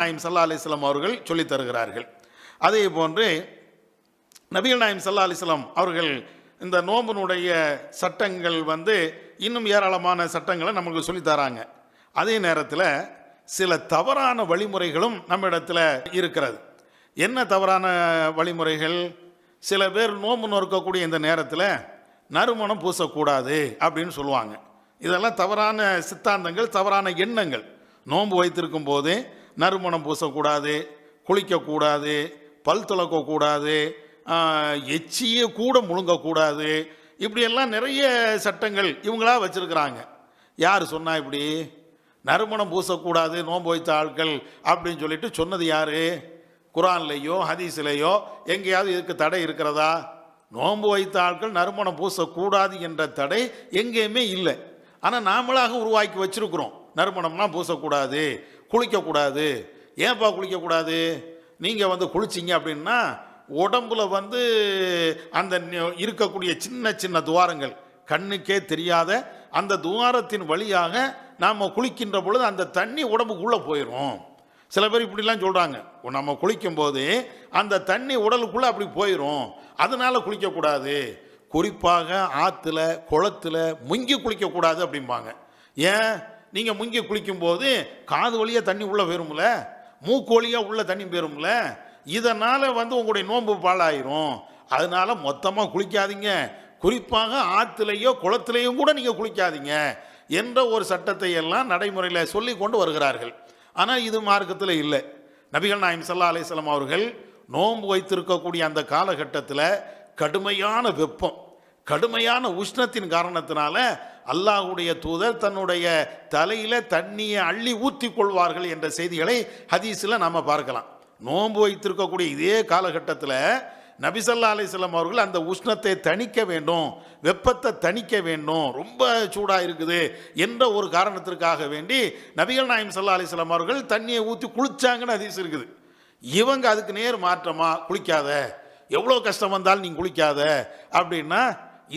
நாயம் சல்லா அலிஸ்லாம் அவர்கள் சொல்லித் தருகிறார்கள். அதே போன்று நபிகள் நாயம் சல்லா அலிஸ்லாம் அவர்கள் இந்த நோம்பினுடைய சட்டங்கள் வந்து இன்னும் ஏராளமான சட்டங்களை நமக்கு சொல்லித் தராங்க. அதே நேரத்தில் சில தவறான வழிமுறைகளும் நம்ம இடத்துல இருக்கிறது. என்ன தவறான வழிமுறைகள்? சில பேர் நோம்பு நொறுக்கக்கூடிய இந்த நேரத்தில் நறுமணம் பூசக்கூடாது அப்படின்னு சொல்லுவாங்க. இதெல்லாம் தவறான சித்தாந்தங்கள் தவறான எண்ணங்கள். நோன்பு வைத்திருக்கும் போது நறுமணம் பூசக்கூடாது குளிக்கக்கூடாது பல் துளக்கக்கூடாது எச்சியை எச்சியே கூட முழுங்கக்கூடாது. இப்படியெல்லாம் நிறைய சட்டங்கள் இவங்களா வச்சுருக்கிறாங்க. யார் சொன்னா இப்படி? நறுமணம் பூசக்கூடாது நோன்பு வைத்த ஆட்கள் அப்படின்னு சொல்லிட்டு சொன்னது யார்? குரான்லேயோ ஹதீஸ்லேயோ எங்கேயாவது இதுக்கு தடை இருக்கிறதா? நோன்பு வைத்த ஆட்கள் நறுமணம் பூசக்கூடாது என்ற தடை எங்கேயுமே இல்லை. ஆனால் நாமளாக உருவாக்கி வச்சுருக்குறோம். நறுமணம்லாம் பூசக்கூடாது. குளிக்கக்கூடாது. ஏன்ப்பா குளிக்கக்கூடாது? நீங்கள் வந்து குளிச்சிங்க அப்படின்னா உடம்புல வந்து அந்த இருக்கக்கூடிய சின்ன சின்ன துவாரங்கள் கண்ணுக்கே தெரியாத அந்த துவாரத்தின் வழியாக நாம் குளிக்கின்ற பொழுது அந்த தண்ணி உடம்புக்குள்ளே போயிடும் சில பேர் இப்படிலாம் சொல்கிறாங்க நம்ம குளிக்கும்போது அந்த தண்ணி உடலுக்குள்ளே அப்படி போயிடும் அதனால குளிக்கக்கூடாது. குறிப்பாக ஆற்றுல குளத்துல முங்கி குளிக்கக்கூடாது அப்படிம்பாங்க. ஏன்? நீங்கள் முங்கி குளிக்கும்போது காது வழியாக தண்ணி உள்ளே போயிரும்ல? மூக்கு வழியாக உள்ள தண்ணி போயிரும்ல? இதனால் வந்து உங்களுடைய நோன்பு பாழாயிரும். அதனால் மொத்தமாக குளிக்காதீங்க. குறிப்பாக ஆற்றுலையோ குளத்திலையும் கூட நீங்கள் குளிக்காதீங்க என்ற ஒரு சட்டத்தை எல்லாம் நடைமுறையில் சொல்லி கொண்டு வருகிறார்கள். ஆனால் இது மார்க்கத்தில் இல்லை. நபிகள் நாயம் சல்லா அலிஸ்லாம் அவர்கள் நோன்பு வைத்திருக்கக்கூடிய அந்த காலகட்டத்தில் கடுமையான வெப்பம். கடுமையான உஷ்ணத்தின் காரணத்தினால அல்லாஹுடைய தூதர் தன்னுடைய தலையில தண்ணியை அள்ளி ஊற்றி கொள்வார்கள் என்ற செய்திகளை ஹதீஸில் நாம் பார்க்கலாம். நோன்பு வைத்திருக்கக்கூடிய இதே காலகட்டத்தில் நபிசல்லா அலிஸ்லாம் அவர்கள் அந்த உஷ்ணத்தை தணிக்க வேண்டும் வெப்பத்தை தணிக்க வேண்டும் ரொம்ப சூடாக இருக்குது என்ற ஒரு காரணத்திற்காக வேண்டி நபிகள் நாயம் சல்லா அலிஸ்லாம் அவர்கள் தண்ணியை ஊற்றி குளிச்சாங்கன்னு அதிசயம் இருக்குது. இவங்க அதுக்கு நேர் மாற்றமா? குளிக்காத. எவ்வளோ கஷ்டம் வந்தாலும் நீங்கள் குளிக்காத. அப்படின்னா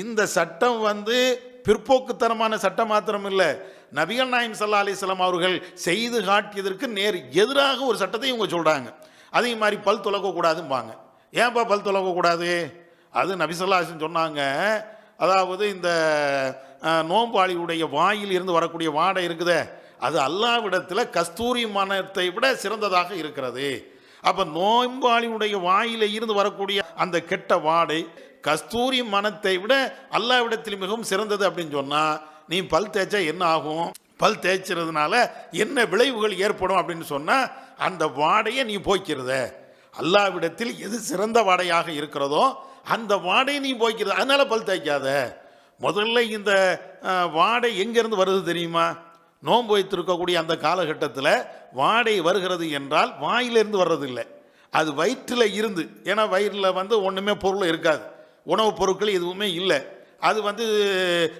இந்த சட்டம் வந்து பிற்போக்குத்தனமான சட்டம் மாத்திரம் இல்லை நபிகள் நாயம் சல்லா அலிஸ்லாம் அவர்கள் செய்து காட்டியதற்கு நேர் எதிராக ஒரு சட்டத்தை இவங்க சொல்கிறாங்க அதே மாதிரி பல் துலக்கக்கூடாதும்பாங்க. ஏன்பா பல் துலக்கக்கூடாது? அது நபிசல்லாசன் சொன்னாங்க. அதாவது இந்த நோம்பாளியுடைய வாயில் இருந்து வரக்கூடிய வாடை இருக்குதே அது அல்லாவிடத்தில் கஸ்தூரி மனத்தை விட சிறந்ததாக இருக்கிறது. அப்போ நோம்பாளியுடைய வாயில இருந்து வரக்கூடிய அந்த கெட்ட வாடை கஸ்தூரி மனத்தை விட அல்லாவிடத்தில் மிகவும் சிறந்தது அப்படின்னு சொன்னால் நீ பல் தேய்ச்சா என்ன ஆகும்? பல் தேய்ச்சறதுனால என்ன விளைவுகள் ஏற்படும் அப்படின்னு சொன்னால் அந்த வாடையை நீ போய்க்கிறத. அல்லாவிடத்தில் எது சிறந்த வாடையாக இருக்கிறதோ அந்த வாடையை நீ போய்க்கிறது. அதனால பல் தேய்க்காத. முதல்ல இந்த வாடை எங்கேருந்து வருது தெரியுமா? நோன்பு வைத்திருக்கக்கூடிய அந்த காலகட்டத்தில் வாடை வருகிறது என்றால் வாயிலிருந்து வர்றதில்லை. அது வயிற்றில் இருந்து. ஏன்னா வயிறில் வந்து ஒன்றுமே பொருள் இருக்காது. உணவுப் பொருட்கள் எதுவுமே இல்லை. அது வந்து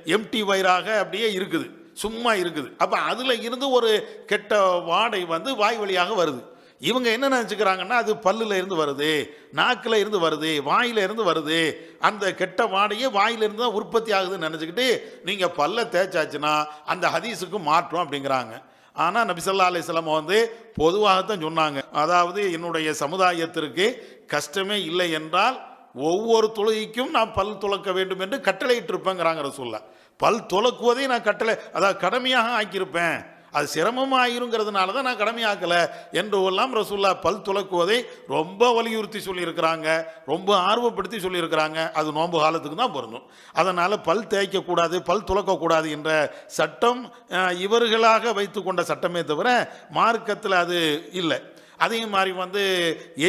எம்டி வயிறாக அப்படியே இருக்குது. சும்மா இருக்குது. அப்போ அதில் இருந்து ஒரு கெட்ட வாடை வந்து வாய் வழியாக வருது. இவங்க என்ன நினச்சிக்கிறாங்கன்னா அது பல்லில் இருந்து வருது நாக்கில் இருந்து வருது வாயில இருந்து வருது. அந்த கெட்ட வாடையே வாயிலிருந்து தான் உற்பத்தி ஆகுதுன்னு நினச்சிக்கிட்டு நீங்கள் பல்ல தேய்ச்சாச்சுன்னா அந்த ஹதீஸுக்கு மாற்றம் அப்படிங்கிறாங்க. ஆனால் நபிசல்லா அலிஸ்லாம் வந்து பொதுவாகத்தான் சொன்னாங்க. அதாவது என்னுடைய சமுதாயத்திற்கு கஷ்டமே இல்லை என்றால் ஒவ்வொரு தொழுகைக்கும் நான் பல் துலக்க வேண்டும் என்று கட்டளையிட்டிருப்பேங்கிறாங்க ரசூல்லா பல் துலக்குவதை நான் கட்டளை அதாவது கடமையாக ஆக்கியிருப்பேன். அது சிரமமாயிருங்கிறதுனால தான் நான் கடமையாக்கலை என்று எல்லாம் ரசூல்லா பல் துலக்குவதை ரொம்ப வலியுறுத்தி சொல்லியிருக்கிறாங்க ரொம்ப ஆர்வப்படுத்தி சொல்லியிருக்கிறாங்க. அது நோன்பு காலத்துக்கு தான் பொருந்தும். அதனால் பல் தேய்க்கக்கூடாது பல் துலக்கக்கூடாது என்ற சட்டம் இவர்களாக வைத்து கொண்ட சட்டமே தவிர மார்க்கத்தில் அது இல்லை. அதே மாதிரி வந்து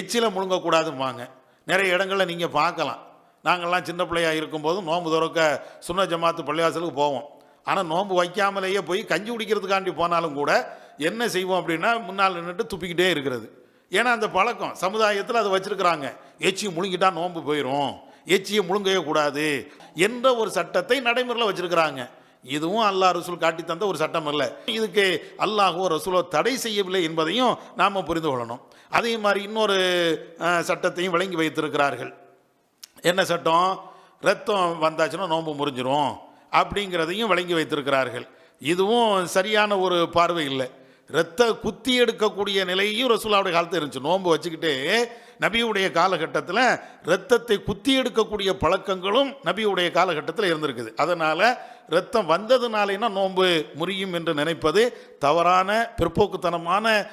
எச்சில முழுங்கக்கூடாதும்பாங்க. நிறைய இடங்களில் நீங்கள் பார்க்கலாம். நாங்கள்லாம் சின்ன பிள்ளையா இருக்கும்போது நோன்பு துறக்க சுன்ன ஜமாத்து பள்ளிவாசலுக்கு போவோம். ஆனால் நோன்பு வைக்காமலேயே போய் கஞ்சி குடிக்கிறதுக்காண்டி போனாலும் கூட என்ன செய்வோம் அப்படின்னா முன்னால் நின்றுட்டு துப்பிக்கிட்டே இருக்கிறது. ஏன்னா அந்த பழக்கம் சமுதாயத்தில் அதை வச்சுருக்கிறாங்க. எச்சி முழுங்கிட்டா நோன்பு போயிடும் எச்சியை முழுங்கவே கூடாது என்ற ஒரு சட்டத்தை நடைமுறையில் வச்சுருக்கிறாங்க. இதுவும் அல்லாஹ் ரசூல் காட்டி தந்த ஒரு சட்டம் அல்ல. இதுக்கு அல்லாஹோ ரசூலோ தடை செய்யவில்லை என்பதையும் நாம் புரிந்து கொள்ளணும். அதே மாதிரி இன்னொரு சட்டத்தையும் விளங்கி வைத்திருக்கிறார்கள். என்ன சட்டம்? ரத்தம் வந்தாச்சுன்னா நோன்பு முறிஞ்சிரும் அப்படிங்கிறதையும் விளங்கி வைத்திருக்கிறார்கள். இதுவும் சரியான ஒரு பார்வை இல்லை. இரத்த குத்தி எடுக்கக்கூடிய நிலையும் ரசூலாவுடைய காலத்தில் இருந்துச்சு. நோன்பு வச்சுக்கிட்டு நபியுடைய காலகட்டத்தில் இரத்தத்தை குத்தி எடுக்கக்கூடிய பழக்கங்களும் நபியுடைய காலகட்டத்தில் இருந்திருக்குது. அதனால் இரத்தம் வந்ததுனாலேனா நோன்பு முறியும் என்று நினைப்பது தவறான பிற்போக்குத்தனமான